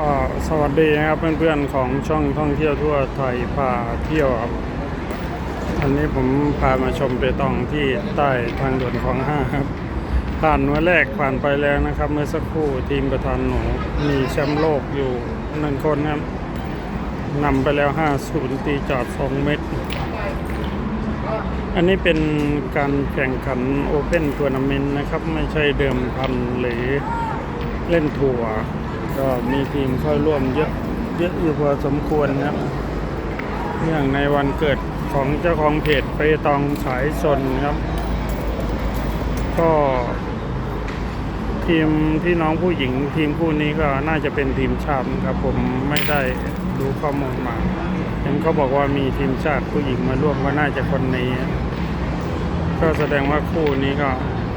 ก็สวัสดีนะครับเพื่อนๆของช่องท่องเที่ยวทั่วไทยพาเที่ยวครับวันนี้ผมพามาชมเปตองที่ใต้ทางด่วนของห้าครับ ผ่านวันแรกผ่านไปแล้วนะครับ เมื่อสักครู่ทีมประธานหนูมีแชมป์โลกอยู่หนึ่งคนครับนำไปแล้ว 5-0 ตีจอด2เม็ดอันนี้เป็นการแข่งขันโอเ n นทัวร์นาเมนต์นะครับ ไม่ใช่เดิมพันหรือเล่นทัวร์ ก็มีทีมเข้าร่วมเยอะเยอะอยู่พอสมควรนะครับเนื่องในวันเกิดของเจ้าของเพจไปตองสายชนครับ ก็ทีมพี่น้องผู้หญิงทีมคู่นี้ก็น่าจะเป็นทีมชาติครับ ผมไม่ได้ดูข้อมูลมาเห็นเขาบอกว่ามีทีมชาติผู้หญิงมาร่วมก็น่าจะคนนี้ ก็แสดงว่าคู่นี้ก็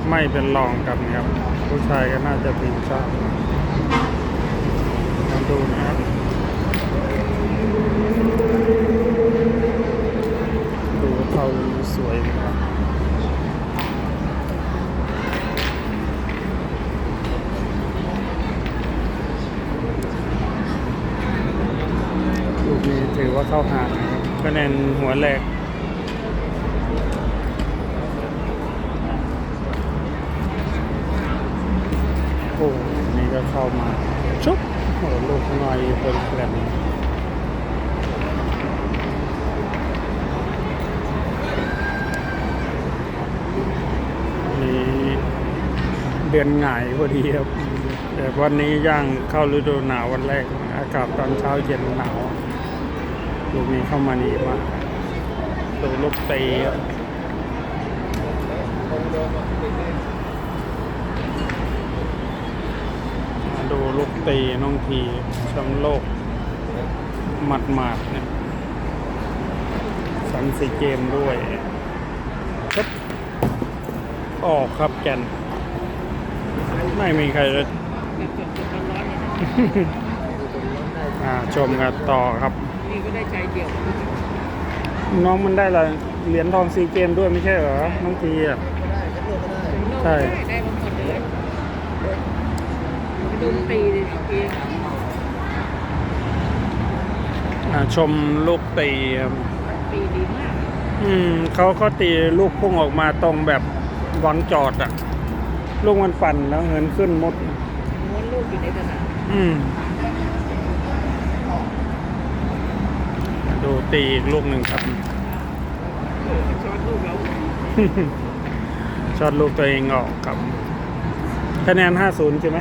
ไม่เป็นรองกันครับ ผู้ชายก็น่าจะทีมชาติ ดูนะ ดูเท่าสวยนะครับลูนี่ถือว่าเข้าหาคะแนนหัวแรก โอ้นี่ก็เข้ามา ชุบโอ้ ลูกน่อยเป็นแกลมนี่เดือนหงายพอดีครับแต่วันนี้ย่างเข้าฤดูหนาววันแรก อากาศตอนเช้าเย็นหนาวลูกนี้เข้ามานี่มากดูลูกตีครับมา ดูลูกตีน้องทีแชมป์โลก หมัดหมาดเนี่ยสันสีเกมด้วยครับออกครับแกน ไม่มีใครเลยอ่าชมกันต่อครับ นี่ก็ได้ใจเดียว น้องมันได้ละเหรียญทองซีเกมด้วยไม่ใช่เหรอ น้องทีอะ ใช่ ได้มาหมดเลย ดูมันตีเลยเองอ่าชมลูกตีครับตีดีมากอืมเขาก็ตีลูกพุ่งออกมาตรงแบบหวังจอดอะ ลูกมันปั่นแล้วเหินขึ้นหมดม้วนลูกอยู่ในสนามอืม ดูตีอีกลูกหนึ่งครับช็อตลูกแล้วช็อตลูกตัวเองออกครับคะแนน 5-0 ใช่ไหม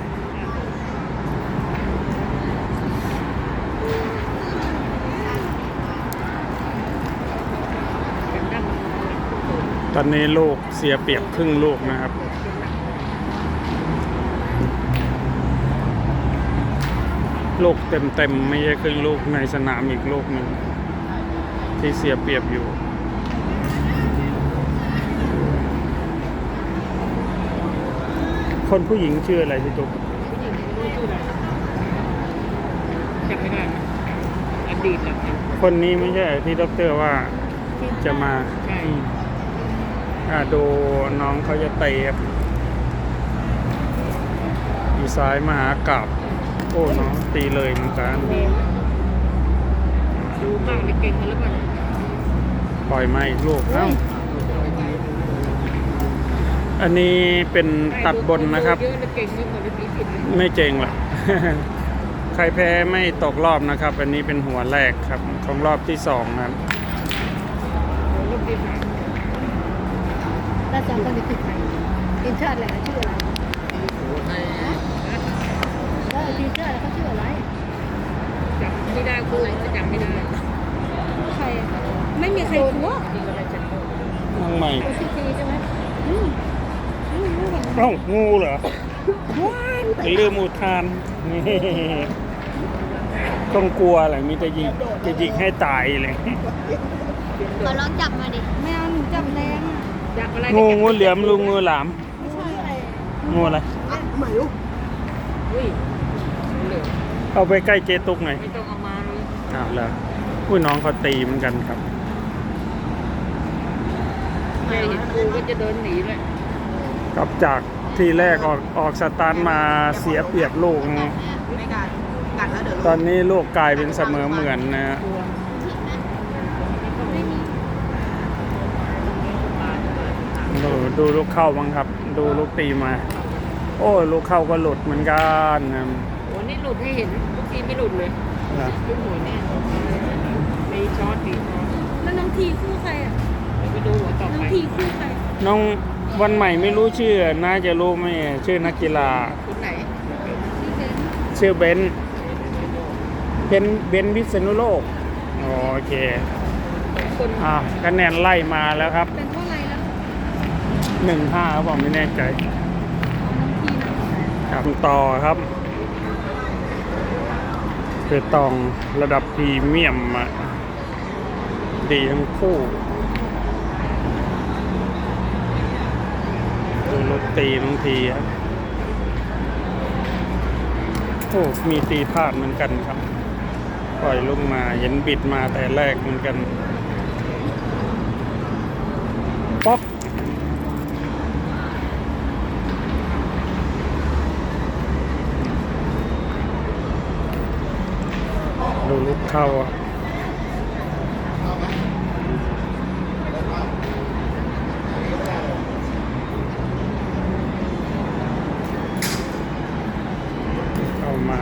เป็นดั้ง ตอนนี้ลูกเสียเปรียบครึ่งลูกนะครับ ลูกเต็มๆไม่ใช่ครึ่งลูกในสนามอีกลูกหนึ่งที่เสียเปรียบอยู่คนผู้หญิงชื่ออะไรพี่ตุ๊กผู้หญิงไม่รู้ชื่ออะไรจำไม่ได้นะอดีตอะคนนี้ไม่ใช่ที่ด็อกเตอร์ว่าจะมาใช่ อืมอ่าดูน้องเขาจะเตะครับอยู่ซ้ายมาหากลับโอ้น้องตีเลยเหมือนกันดูมากเลยเก่งกันแล้วมันปล่อยมาอีกลูกเอ้าอันนี้เป็นตัดบนนะครับเยอะเลยเก่งไม่หมดเลยตีผิดเลยไม่เจ๋งว่ะ ใครแพ้ไม่ตกรอบนะครับ อันนี้เป็นหัวแรกครับ ของรอบที่สองนะครับ ลูกดีมากแล้วสองคนนี้คือใครทีมชาติอะไรชื่ออะไรแล้วทีมชาติเขาชื่ออะไรจำไม่ได้คู่จะจำไม่ได้ใครไม่มีใครรู้จริงอะไรจะโน้องใหม่โอซีจีใช่ไหมอืมอืมรู้กันเอ้างูเหรอว้านไปอย่าลืมอุทานนี่ต้องกลัวอะไรมีแต่ยิงจะยิงให้ตายเลยขอลองจับมาดิ ไม่เอาหนูจับแรง อะจับอะไรงูงูเหลือมลุงงูหลามไม่ใช่อะไรงูอะไรอะไม่รู้อุ้ยเหลือเอาไปใกล้เจตุกหน่อยไม่ต้องเอามาเลยอ้าวเหรออุ้ยน้องเขาตีเหมือนกันครับแม่เห็นกูก็จะเดินหนีเลยกลับจากที่แรกออกออกสตาร์ทมาเสียเปรียบลูกไม่กัดกัดแล้วเดี๋ยวตอนนี้ลูกกลายเป็นเสมอเหมือนนะฮะไม่มี ดูดูลูกเข้าบ้างครับ ดูลูกตีมา โอ้ลูกเข้าก็หลุดเหมือนกันนะโอ้นี่หลุดให้เห็นทุกทีไม่หลุดเลยนะขึ้นหัวเนี่ยมีช็อตดีช็อตแล้วน้องทีคู่ใครอะเดี๋ยวไปดูหัวต่อน้องไปทีคู่ใครน้องวันใหม่ไม่รู้ชื่อ น่าจะรู้ไหมชื่อนักกีฬาคุณไหนที่เป็นชื่อเบนซ์เบนซ์เบนซ์วิษณุโลกอ๋อโอเคคนอะคะแนนไล่มาแล้วครับ เป็นเท่าไหร่แล้ว หนึ่งห้าครับผมไม่แน่ใจครับต่อครับเปตองระดับพรีเมียมอะดีทั้งคู่ดูลูกตีน้งทีครับโอ้มีตีพลาดเหมือนกันครับ ปล่อยลงมาเห็นบิดมาแต่แรกเหมือนกัน ป๊อก ดูลูก เข้าเข้ามา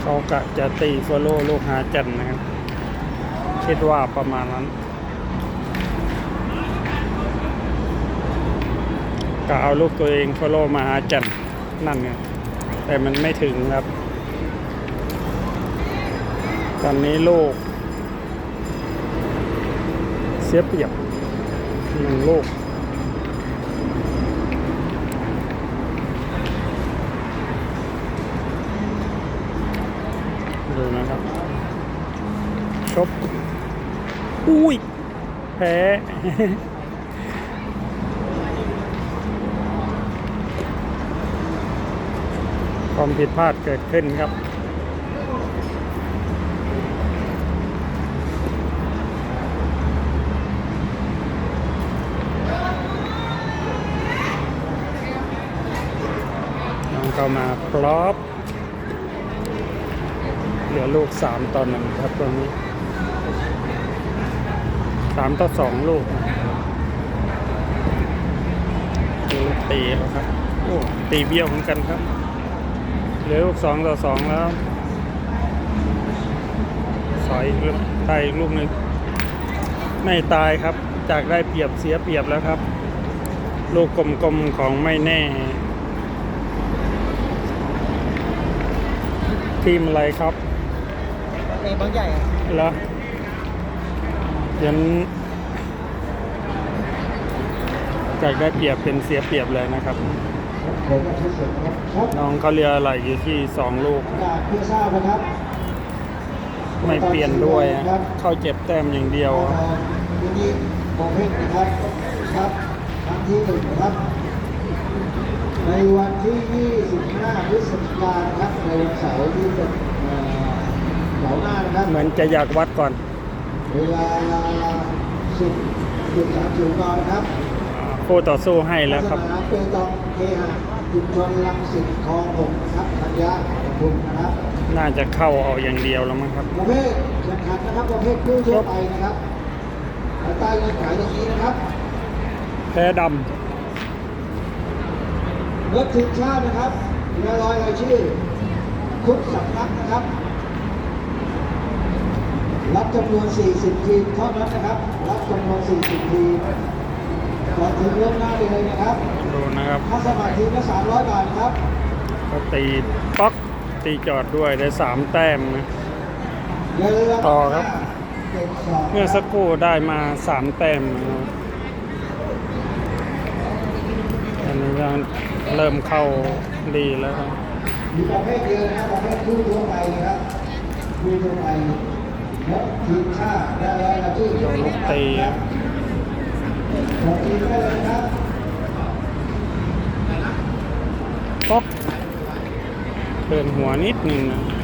เขากะจะตีโซโล่ลูกหาจันทร์นะครับ คิดว่าประมาณนั้น กะเอาลูกตัวเองโฟโลมาหาจันทร์นั่นไงแต่มันไม่ถึงครับ ตอนนี้ลูก เสียเปรียบหนึ่งลูกดูนะครับชบอุ้ยแพ้ ความผิดพลาดเกิดขึ้นครับ น้องเข้ามาพลอปเหลือลูกสามต่อหนึ่งครับตรงนี้สามต่อสองลูกดูลูกตีแล้วครับ โอ้ ตีเบี้ยวเหมือนกันครับ เหลือลูกสองต่อสองแล้ว สอยอีกลูกตายอีกลูกหนึ่งไม่ตายครับ จากได้เปรียบเสียเปรียบแล้วครับ ลูกกลมๆของไม่แน่ ทีมอะไรครับเอบางใหญ่อะแล้วยันจากได้เปรียบเป็นเสียเปรียบเลยนะครับ ผมก็ชุดเสร็จครับครับน้องเขาเรียอะไรอยู่ที่สองลูกประกาศเพื่อทราบนะครับไม่เปลี่ยนด้วยอะเข้าเจ็บแต้มอย่างเดียวทางยูนิโอเพนนะครับครับครั้งที่หนึ่งนะครับ ในวันที่ 25พฤศจิกายนนะครับในวันเสาร์ที่เป็นเอ่อเสาร์หน้านะครับเหมือนจะอยากวัดก่อน เวลา10จุด30นนะครับ คู่ต่อสู้ให้แล้วครับสนามเปตองเคหะชุมชนลังสิตคลองหกนะครับธัญญาขอบคุณนะครับ น่าจะเข้าเอาอย่างเดียวแล้วมั้งครับ ประเภทแข่งขันนะครับ ประเภทคู่ทั่วไปนะครับภายใต้เงื่อนไขอย่างนี้นะครับ แพ้ดเงินทีมชาตินะครับเรือลอยรายชื่อ ทุกสำนักนะครับ รับจำนวน 40 ทีมเท่านั้นนะครับ รับจำนวน 40 ทีม ก่อนถึงเริ่มหน้าเลยนะครับำดูนะครับค่าสมัครทีมละ300บาทนะครับเขาตีป๊อกตีจอดด้วยได้สามแต้มนะเรือต่อครับเป็นสองเมื่อสักครู่ได้มาสามแต้มนะครับอันนี้ก็เริ่มเข้าดีแล้วครับมีประเภทเดียวนะครับประเภทคู่ทั่วไปนะครับคู่ทั่วไปและทีมชาติและรายชื่อโดนลูกตีของทีมได้เลยนะครับ ป๊อกเดินหัวนิดนึงนะ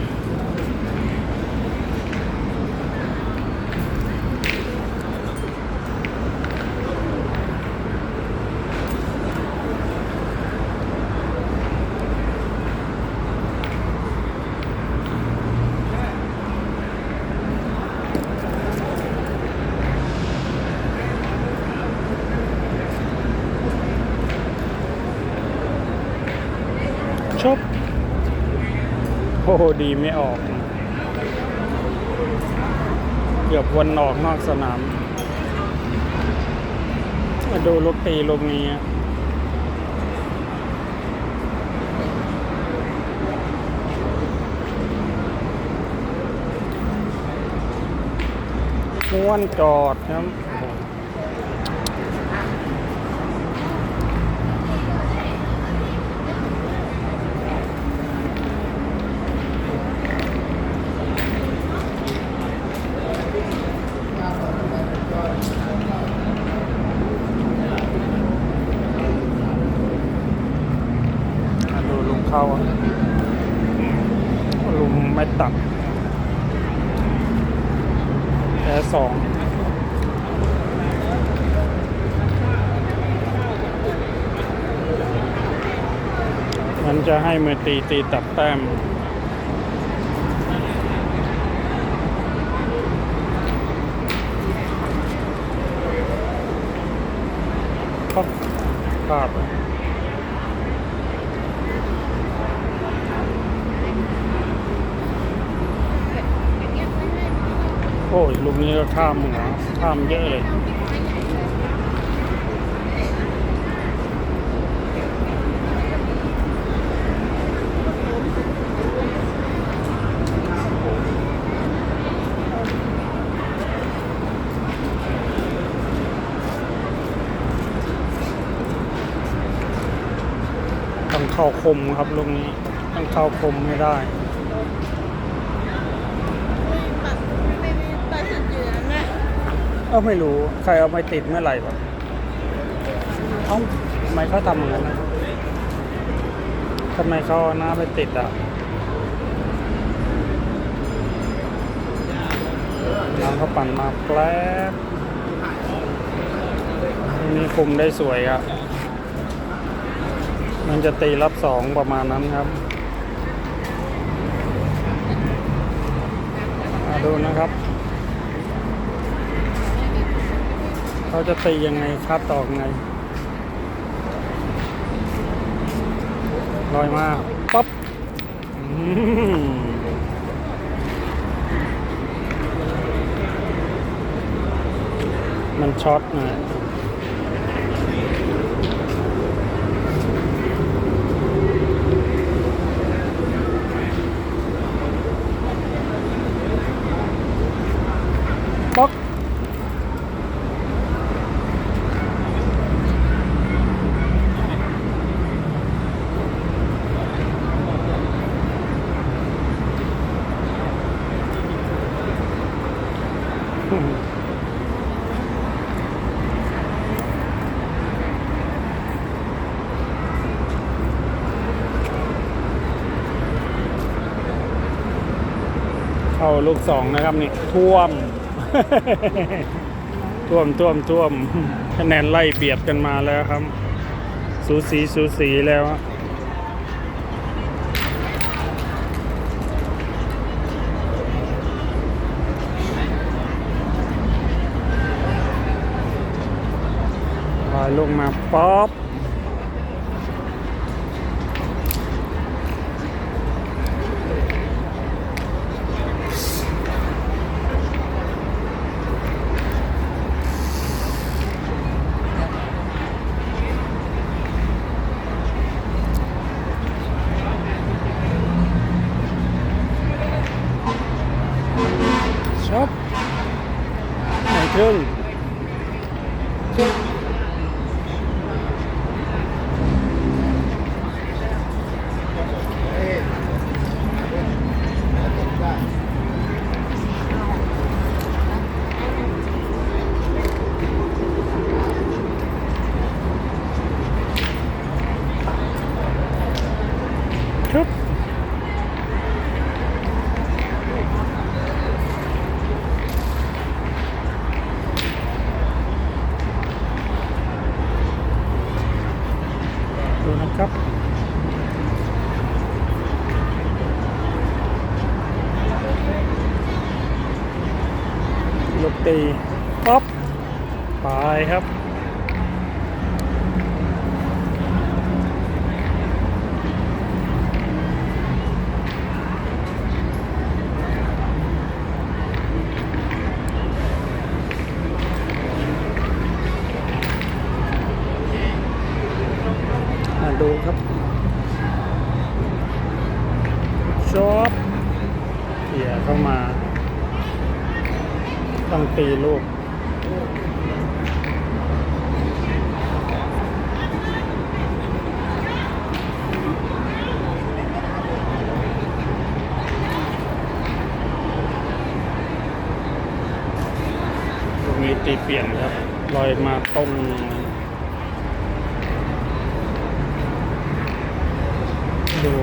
ดีไม่ออก เกือบวนออกนอกสนาม มาดูลูกตีลูกนี้อะม้วนจอดครับโอ้โหมาดูลุงเข้าอะลุงไม่ตัดแพ้สอง มันจะ ให้มือตีตีตัดแต้มปั๊บพลาดไปโอ้ยลูกนี้ก็ข้ามหัวข้ามเยอะเลย เข้าคมครับลูกนี้ต้องเข้าคมให้ได้ปลาสุดเหลืออะเออไม่รู้ใครเอาไปติดเมื่อไหร่วะเอ้าทำไมเขาทำอย่างนั้นนะทำไมเขาหน้าไปติดอะน้องเขาปั่นมาแป๊บทีนี้คุมได้สวยครับ มันจะตีรับสองประมาณนั้นครับมาดูนะครับ เขาจะตียังไงคัดออกไงลอยมาปั๊บอืมมันช็อตนะ ลูกสองนะครับนี่ท่วม ท่วมท่วมท่วมคะแนนไล่เบียดกันมาแล้วครับ สูสีสูสีแล้วอะลอยลงมาป๊อป มาตรงดู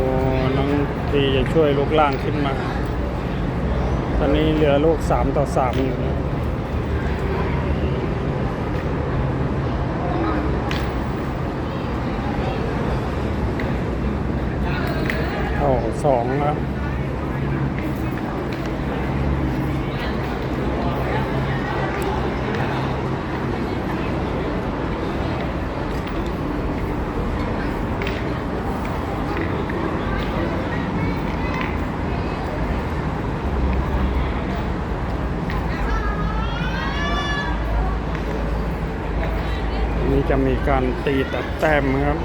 น้องทีจะช่วยลูกล่างขึ้นมา ตอนนี้เหลือลูกสามต่อสามอยู่นะโอ้สองแล้ว มีการตีตัดแต้มครับ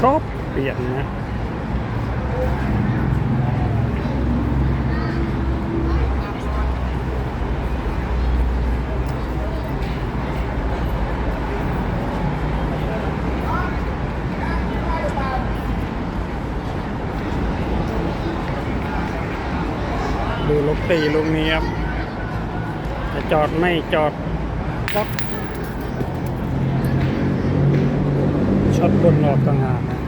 ชอบเปลี่ยนนะ ดูลูกตีลูกนี้ครับจะจอดไม่จอดป๊อกช็อตบนออกต่างหากนะ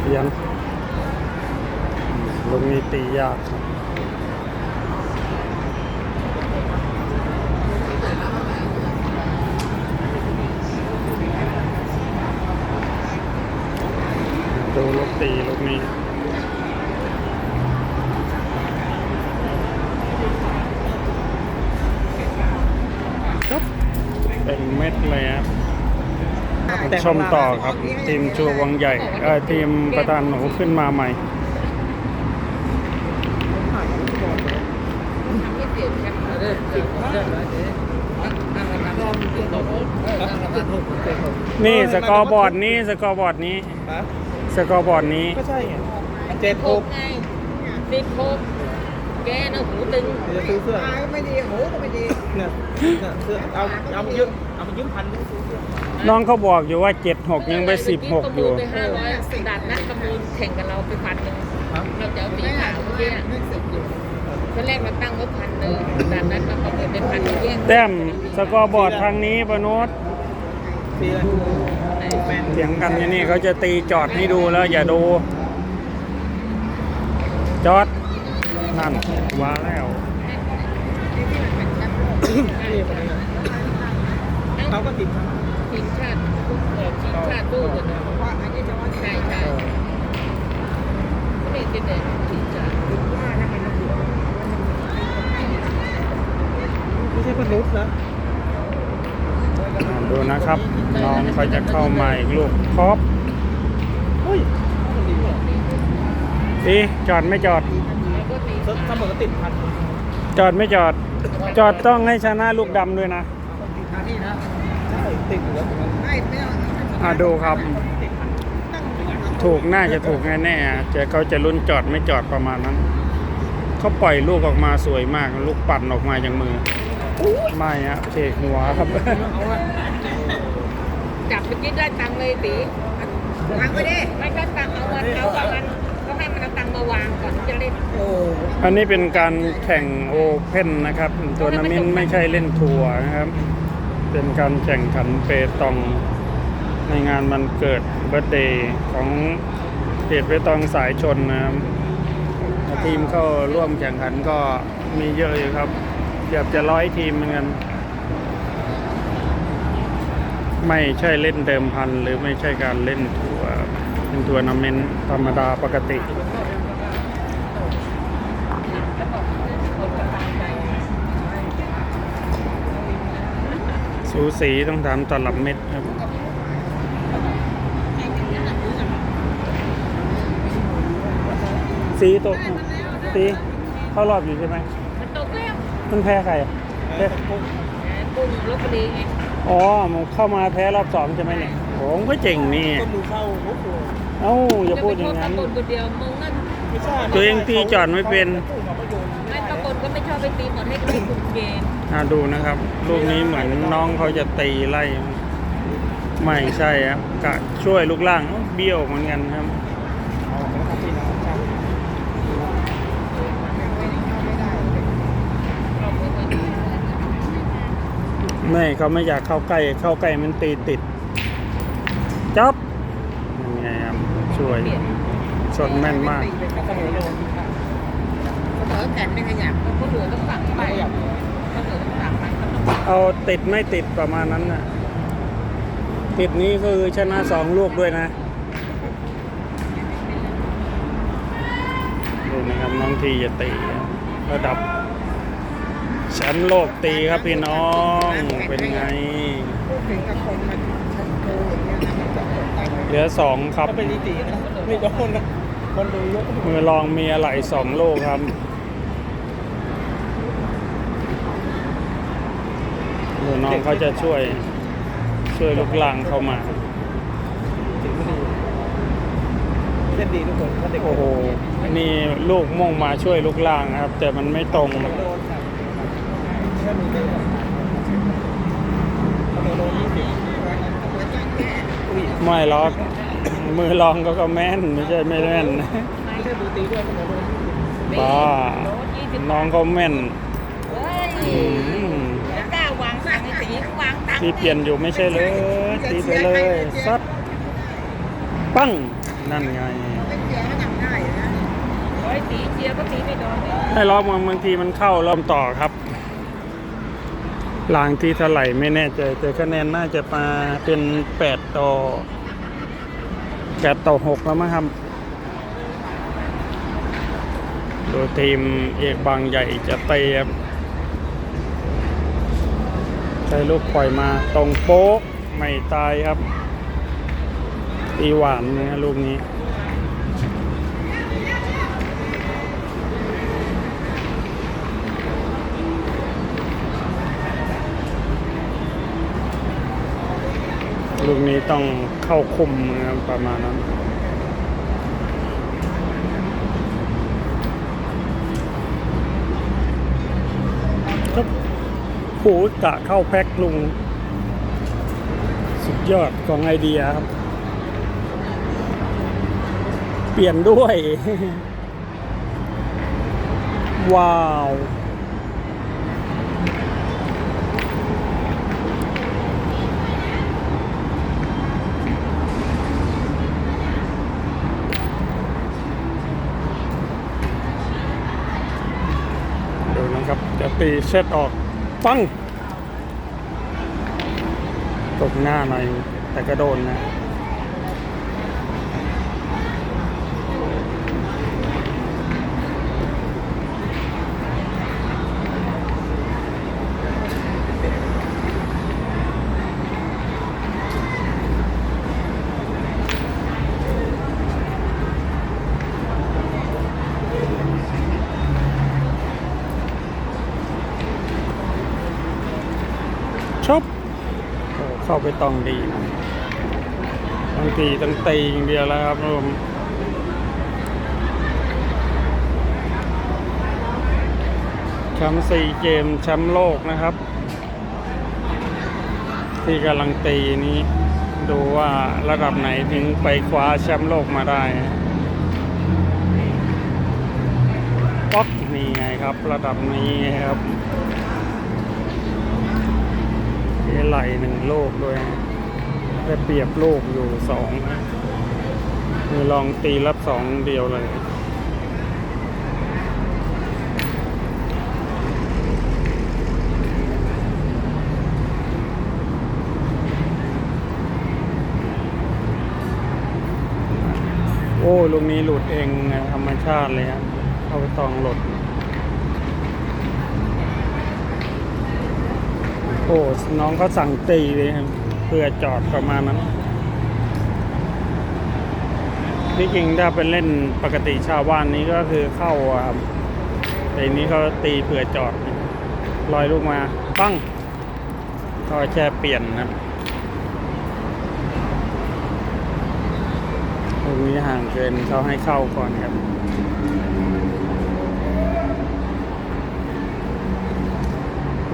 เพียนลูกนี้ตียากครับ ดูลูกตีลูกนี้ ครับ เป็นเม็ดเลยครับชมต่อครับ ทีมชัววังใหญ่เออทีมประธานหนูขึ้นมาใหม่นี่สกอร์บอร์ดนี้สกอร์บอร์ดนี้ฮะสกอร์บอร์ดนี้ก็ใช่ไงเจ็ดหหกกไงติดหก แกน่ะหูตึงเดี๋ยวจะซื้อเสื้อตาก็ไม่ดีหูก็ไม่ดีเนี่ยเนี่ยเสื้อเอาเอามายืมเอามายืมพันนึงซื้อเสื้อน้องเขาบอกอยู่ว่า 76 ยังไป 16 อยู่ ไปห้าร้อยดัดนัดประมูลแข่งกับเราไปพันหนึ่งฮะเราจะเอาสีขาวเมื่อกี้ตอนแรกเราตั้งไว้พันหนึ่งดัดนัดมาประมูลเป็นพันหนึ่งแยกแต้มสกอร์บอร์ดทางนี้ปนุษสีอะไรแมนเถียงกันอยู่นี่เขาจะตีจอดให้ดูแล้วอย่าดู จอด นั่นว่าแล้วเขาก็ติดทีมชาติทุกเออทีมชาติตู้กันนะว่าใช่ใช่ไม่ติดเลยทีมชาติว่าถ้ามันระเบิดไม่ใช่มนุษย์นะดูนะครับ น้องเขาจะเข้ามาอีกลูกครอบเฮ้ยดีจอดไม่จอด ตีถ้าเหมือนก็ติดพันจอดไม่จอด จอดต้องให้ชนะลูกดำด้วยนะใช่ติดอยู่แล้วอ่าดูครับ ถูกน่าจะถูกแน่ๆอะจะเขาจะลุ้นจอดไม่จอดประมาณนั้น เขาปล่อยลูกออกมาสวยมาก ลูกปั่นออกมาอย่างมือไม่อะเทกหัวครับจับไปกินได้ตังค์เลยตีตังค์ไปดิไม่ใช่ตังค์เอาวันเอาวันมันก็ ให้มันเอาตังค์มาวางก่อนถึงจะเล่นโอ้อันนี้เป็นการแข่งโอเพ่นนะครับตัวนามินไม่ใช่เล่นทัวร์นะครับ เป็นการแข่งขันเปตองในงานมันเกิดเบิร์ตเดย์ของเขตเปตองสายชนนะครับทีมเข้าร่วมแข่งขันก็มีเยอะอยู่ครับเกือบจะร้อยทีมเหมือนกัน ไม่ใช่เล่นเดิมพันหรือไม่ใช่การเล่นทัวร์ เป็นทัวร์นาเมนต์ธรรมดาปกติสูสีต้องถามตลับเม็ดครับสีตกสีเข้ารอบอยู่ใช่ไหมมันตกแล้วมันแพ้ใครอะแพ้กุ้งลบบุรีไงอ๋อมันเข้ามาแพ้รอบสองใช่ไหมเนี่ยโอ้มันก็เจ๋งนี่ก็มือเข้าโอ้โห เอ้าอย่าพูดอย่างนั้นตะกนคนเดียวมึงนั่นไม่ใช่ตัวเองตีจอดไม่เป็น ไม่ตะกนก็ไม่ชอบไปตีหมดให้ให้กลุ่มเกมอ่าดูนะครับ ลูกนี้เหมือนน้องเขาจะตีไล่ไม่ใช่ครับกะช่วยลูกล่างเบี้ยวเหมือนกันครับ ไม่เขาไม่อยากเข้าใกล้ เข้าใกล้มันตีติดจับยั งไงครับช่วยชนแม่นมากเสมอกันไม่ขยับเพราะคนเหลือต้องสั่งไปคนเหลือต้องสั่งไปก็ต้องเอาติดไม่ติดประมาณนั้นน่ะติดนี้คือชนะสองลูกด้วยนะดูนะครับน้องทีจะตีระดับแชมป์โลกตีครับพี่น้องเป็นไงพูดถึงกับคนมัน เหลือสองครับ ก็เป็นนิตินะไม่โดนนะคนดูเยอะมือลองมีอะไรสองลูกครับดูน้องเขาจะช่วยช่วยลูกหลังเข้ามา ถึงดีเล่นดีทุกคนถ้าเด็กโอ้โห นี่ลูกมุ่งมาช่วยลูกล่างครับ แต่มันไม่ตรง โดนครับแค่มีเดียวโดนยี่สิบอุ้ย ไม่หรอก มือลองก็ก็แม่นไม่ใช่ไม่แม่นไม่ใช่ดูตีด้วยโดนยี่สิบป้าน้องเขาแม่นเฮ้ยอืมจะกล้าวางตังค์ไอ้ตีวางตังค์ตีเปลี่ยนอยู่ไม่ใช่เลยตีไปเลยซัดปั้งนั่นไงเป็นเสียก็ทำได้นะโอ้ยตีเชียร์ก็ตีไม่โดนเลยให้ล้อมบางทีมันเข้าเริ่มต่อครับลางที่เท่าไหร่ไม่แน่ใจแต่คะแนนน่าจะมาเป็นแปด ต่อแปดต่อหกแล้วมั้งครับดูทีมเอกบางใหญ่จะเตะใช้ลูกปล่อยมาตรงโป๊ะไม่ตายครับ ตีหวานนะลูกนี้ ลูกนี้ต้องเข้าคุมนะครับประมาณนั้นครับโหกะเข้าแพ็คลุง สุดยอดของไอเดียครับ เปลี่ยนด้วย ว้าว ดูนะครับ จะ ตีเช็ดออก ปัง ตกหน้าหน่อยแต่ก็โดนนะ ชอบโอ้ เข้าไปตองดีนะบางทีต้องตีอย่างเดียวแล้วครับผมแชมป์สี่เกมแชมป์โลกนะครับ ที่กำลังตีนี้ดูว่าระดับไหนถึงไปคว้าแชมป์โลกมาได้ป๊อกนี่ไงครับ ระดับนี้ครับ ไหลหนึ่งโลกด้วยได้เปรียบโลกอยู่สองมีลองตีรับสองเดียวเลยโอ้ลูกนี้หลุดเองธรรมชาติเลยครับเอาไปตองหลุด โอ้น้องเขาสั่งตีเลยครับเพื่อจอดประมาณนั้นที่จริงถ้าเป็นเล่นปกติชาวบ้านนี้ก็คือเข้าครับแต่นนี้เขาตีเผื่อจอดลอยลูกมาปั้งก็แค่เปลี่ยนนะครับลูกนี้ห่างเกินเขาให้เข้าก่อนครับ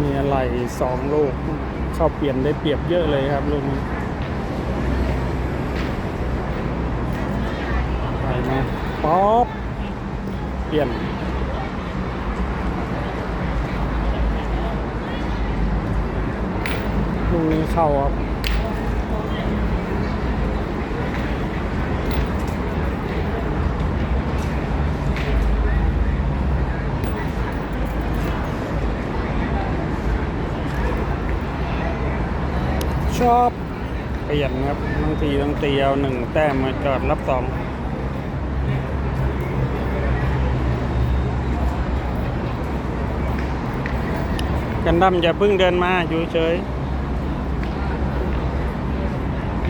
มีอะไรสองลูกเข้าเปลี่ยนได้เปรียบเยอะเลยครับลูกนี้ไปนะป๊อปเปลี่ยนลูกนี้เข้าครับ ชอบเปลี่ยนครับบางทีต้องตีเอาหนึ่งแต้มมาจอดรับสองกันดั้มอย่าเพิ่งเดินมาอยู่เฉย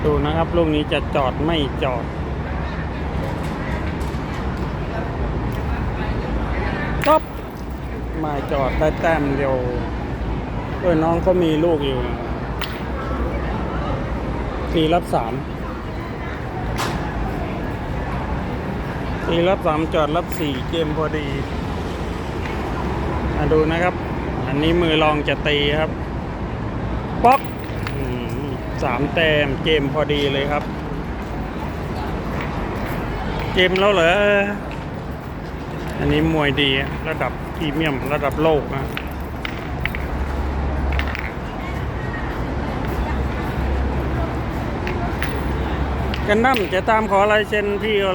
ดูนะครับลูกนี้จะจอดไม่จอดจบมาจอดได้แต้มเดียวเออน้องก็มีลูกอยู่ ตีรับสามตีรับสามจอดรับสี่เกมพอดีมาดูนะครับ อันนี้มือลองจะตีครับ ป๊อกสามแต้มเกมพอดีเลยครับ เกมแล้วเหรอ อันนี้มวยดีระดับพรีเมียมระดับโลกนะ กันดั้มจะตามขอลายเซ็นพี่